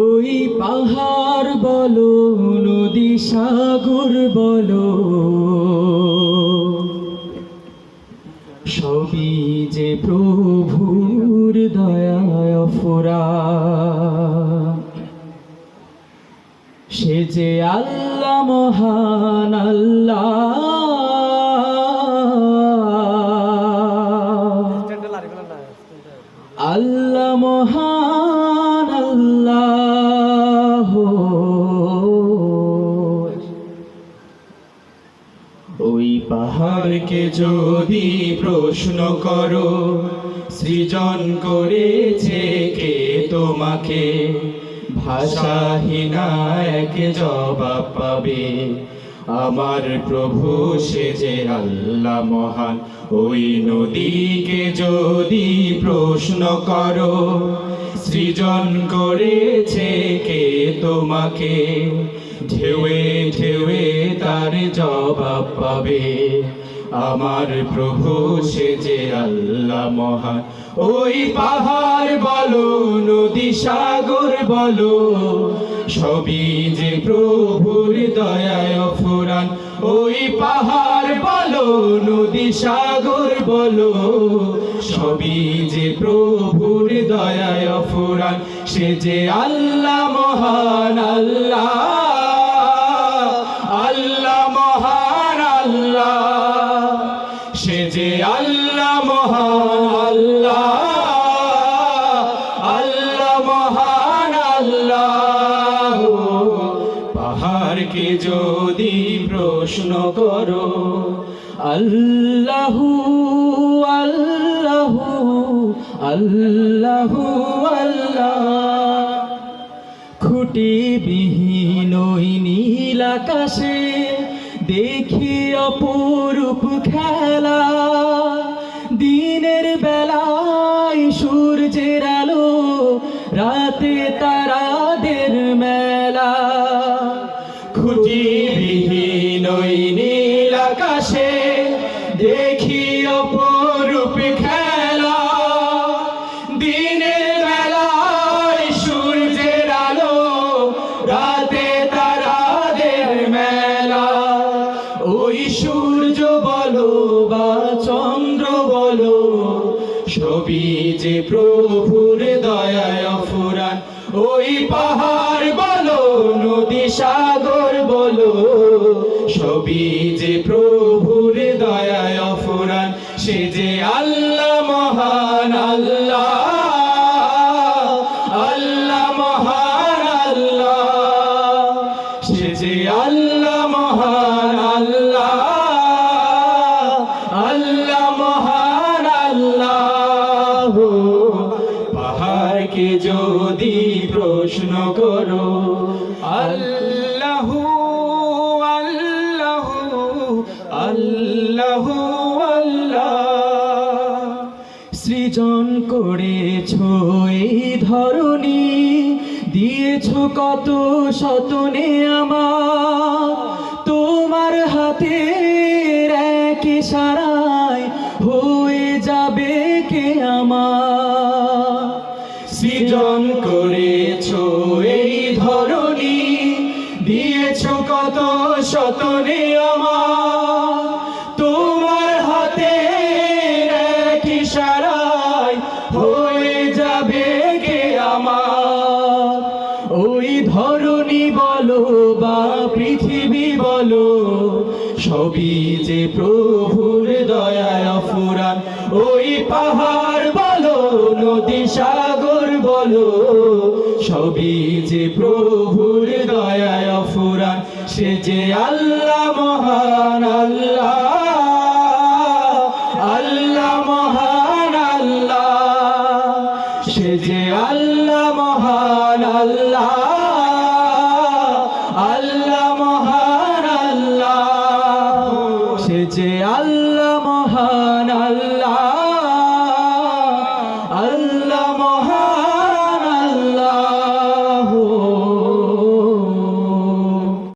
ওই পাহাড় বলো, নদী সাগর বলো। সবই যে প্রভুর দয়ায় ফোরা সে যে আল্লাহ মহান আল্লাহ। আল্লাহ মহান আল্লাহ। ওই পাহাড়কে যদি প্রশ্ন করো, সৃজন করেছে কে তোমাকে? ভাষাহীনা এক জবাব পাবে। আমার প্রভু সে যে আল্লাহ মহান, ওই নদীকে যদি প্রশ্ন করো, সৃজন করেছে কে তোমাকে? ঢেউয়ে ঢেউয়ে তার জবাব পাবে। আমার প্রভু সে যে আল্লাহ মহান, ওই পাহাড় বলো নদী সাগর বলো, সবই যে প্রভুর দয়ায় ফুরান ওই পাহাড় বলো, নদী সাগর বলো, সবই যে প্রভুর দয়ায় ফুরান সে যে আল্লাহ মহান, আল্লাহ আল্লাহ মহান, আল্লাহ। সে যে আল্লাহ মহান, আল্লাহ। পাহাড়কে যদি প্রশ্ন করো, আল্লাহু আল্লাহু আল্লাহু, আল্লাহ। খুঁটি বিহীন নীল আকাশে দেখি অপরূপ খেলা। খুঁটি নীল আকাশে দেখি খেলা। দিনের সূর্যের মেলা। ওই সূর্য বলো বা চন্দ্র বলো যে প্রভুর দয়ায় ফুরান ওই পাহাড় নদী সাগর বলো, সবই যে প্রভুর দয়ায় ফুরান সে যে আল্লাহ মহান আল্লাহ আল্লাহ মহান আল্লাহ, সে যে আল্লাহ মহান আল্লাহ আল্লাহ মহান আল্লাহ। পাহাড়কে যদি প্রশ্ন করো আল্লাহু। সৃজন করেছ এই ধরনী দিয়েছ কত শতনে আমার। তোমার হাতে এক সারায় হয়ে যাবে কে আমার? সৃজন করেছ এই ধরনী দিয়েছ কত শতনে পৃথিবী বলো, সবই যে প্রভুর দয়ায় ফুরান ওই পাহাড় বলো, নদী সাগর বলো, সবই যে প্রভুর দয়ায় ফুরান সে যে আল্লাহ মহান, আল্লাহ আল্লাহ আল্লাহ মহান, আল্লাহ আল্লাহ